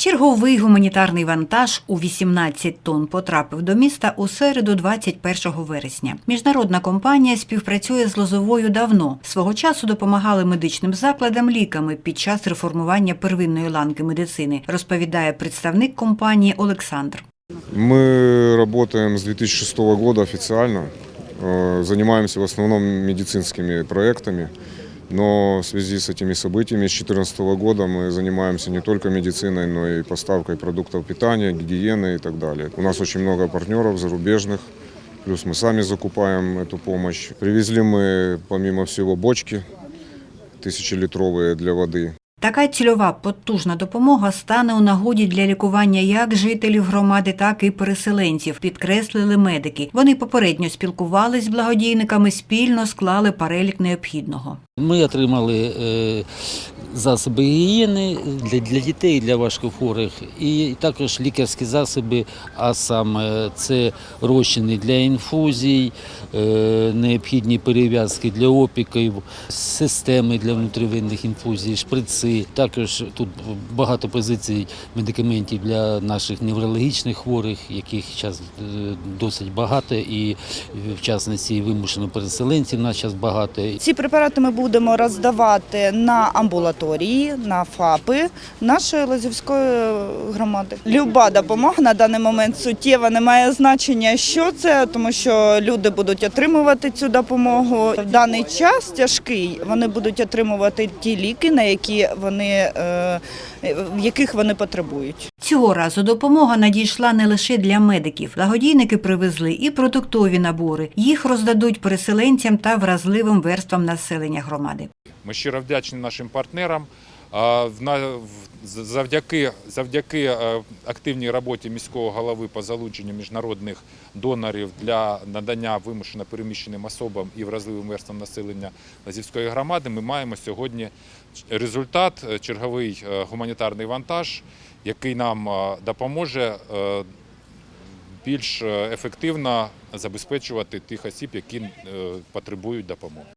Черговий гуманітарний вантаж у 18 тонн потрапив до міста у середу 21 вересня. Міжнародна компанія співпрацює з Лозовою давно. Свого часу допомагали медичним закладам ліками під час реформування первинної ланки медицини, розповідає представник компанії Олександр. Мы работаем с 2006 года официально, э, занимаемся в основном медицинскими проектами, но в связи с этими событиями с 2014 года мы занимаемся не только медициной, но и поставкой продуктов питания, гигиены и так далее. У нас очень много партнеров зарубежных, плюс мы сами закупаем эту помощь. Привезли мы, помимо всего, бочки тысячелитровые для воды. Така цільова потужна допомога стане у нагоді для лікування як жителів громади, так і переселенців, підкреслили медики. Вони попередньо спілкувались з благодійниками, спільно склали перелік необхідного. Ми отримали е, засоби гігієни для, дітей, для важкохворих, і також лікарські засоби, а саме це розчини для інфузій, е, необхідні перев'язки для опіків, системи для внутрівенних інфузій, шприци. Також тут багато позицій медикаментів для наших неврологічних хворих, яких зараз досить багато, і в частності вимушено переселенців нас зараз багато. Ці препарати ми будемо роздавати на амбулаторії, на ФАПи нашої Лозівської громади. Люба допомога на даний момент суттєва, не має значення, що це, тому що люди будуть отримувати цю допомогу. В даний час тяжкий. Вони будуть отримувати ті ліки, на які вони е, в яких вони потребують. Цього разу допомога надійшла не лише для медиків. Благодійники привезли і продуктові набори. Їх роздадуть переселенцям та вразливим верствам населення громади. Ми щиро вдячні нашим партнерам. А, Завдяки, завдяки е, активній роботі міського голови по залученню міжнародних донорів для надання вимушено переміщеним особам і вразливим верствам населення Лазівської громади, ми маємо сьогодні результат, е, черговий е, гуманітарний вантаж, який нам допоможе більш ефективно забезпечувати тих осіб, які потребують допомоги.